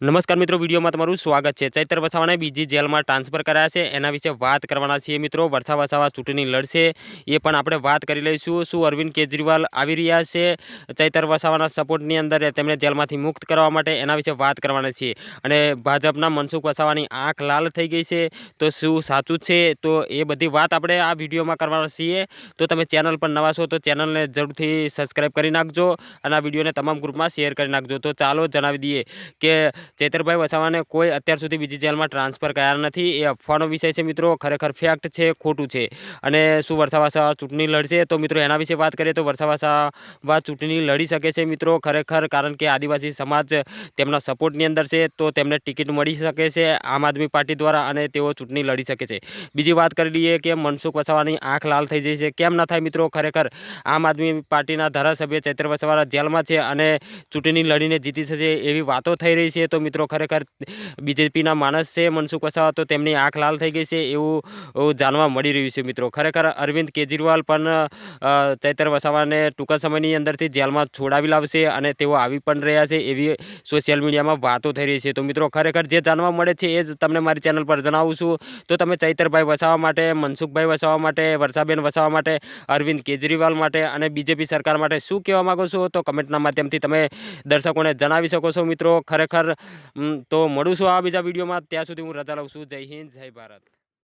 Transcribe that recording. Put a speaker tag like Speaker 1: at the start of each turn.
Speaker 1: નમસ્કાર મિત્રો, વિડીયોમાં તમારું સ્વાગત છે. ચૈતર વસાવાને બીજી જેલમાં ટ્રાન્સફર કરાયા છે. એના વિશે વાત કરવાના છીએ મિત્રો. વરસા વસાવા ચૂંટણી લડશે. એ પણ આપણે વાત કરી લઈશું. શું અરવિંદ કેજરીવાલ આવી રહ્યા છે? ચૈતર વસાવાના સપોર્ટની અંદર તેમણે જેલમાંથી મુક્ત કરવા માટે એના વિશે વાત કરવાના છીએ. અને ભાજપના મનસુખ વસાવાની આંખ લાલ થઈ ગઈ છે. તો શું સાચું છે? તો એ બધી વાત આપણે આ વિડીયોમાં કરવાના છીએ. તો તમે ચેનલ પર નવા છો તો ચેનલને જરૂરથી સબસ્ક્રાઈબ કરી નાખજો અને આ વિડીયોને તમામ ગ્રુપમાં શેર કરી નાખજો. તો ચાલો જણાવી દઈએ કે ચેતરભાઈ વસાવાને કોઈ અત્યાર સુધી બીજી જેલમાં ટ્રાન્સફર કર્યા નથી. એ અફવાનો વિષય છે મિત્રો, ખરેખર ફેક્ટ છે, ખોટું છે. અને શું વરસાવાસા ચૂંટણી લડશે? તો મિત્રો એના વિશે વાત કરીએ તો વરસાવાસા ચૂંટણી લડી શકે છે મિત્રો, ખરેખર કારણ કે આદિવાસી સમાજ તેમના સપોર્ટની અંદર છે, તો તેમને ટિકિટ મળી શકે છે આમ આદમી પાર્ટી દ્વારા અને તેઓ ચૂંટણી લડી શકે છે. બીજી વાત કરી લઈએ કે મનસુખ વસાવાની આંખ લાલ થઈ જાય છે. કેમ ના થાય મિત્રો, ખરેખર આમ આદમી પાર્ટીના ધારાસભ્ય ચૈત્ર વસાવા જેલમાં છે અને ચૂંટણી લડીને જીતી શકે એવી વાતો થઈ રહી છે. તો મિત્રો ખરેખર બીજેપીના માણસ છે, મનસુખ વસાવા, તો તેમની આંખ લાલ થઈ ગઈ છે એવું જાણવા મળી રહ્યું છે મિત્રો. ખરેખર અરવિંદ કેજરીવાલ પણ ચૈતર વસાવાને ટૂંકા સમયની અંદરથી જેલમાં છોડાવી લાવશે અને તેઓ આવી પણ રહ્યા છે એવી સોશિયલ મીડિયામાં વાતો થઈ રહી છે. તો મિત્રો ખરેખર જે જાણવા મળે છે એ જ તમને મારી ચેનલ પર જણાવું છું. તો તમે ચૈતરભાઈ વસાવા માટે, મનસુખભાઈ વસાવા માટે, વર્ષાબેન વસાવા માટે, અરવિંદ કેજરીવાલ માટે અને બીજેપી સરકાર માટે શું કહેવા માગો છો? તો કમેન્ટના માધ્યમથી તમે દર્શકોને જણાવી શકો છો મિત્રો. ખરેખર તો મળું છું આ બીજા વિડીયોમાં. ત્યાં સુધી હું રજા લઉં છું. જય હિન્દ, જય ભારત.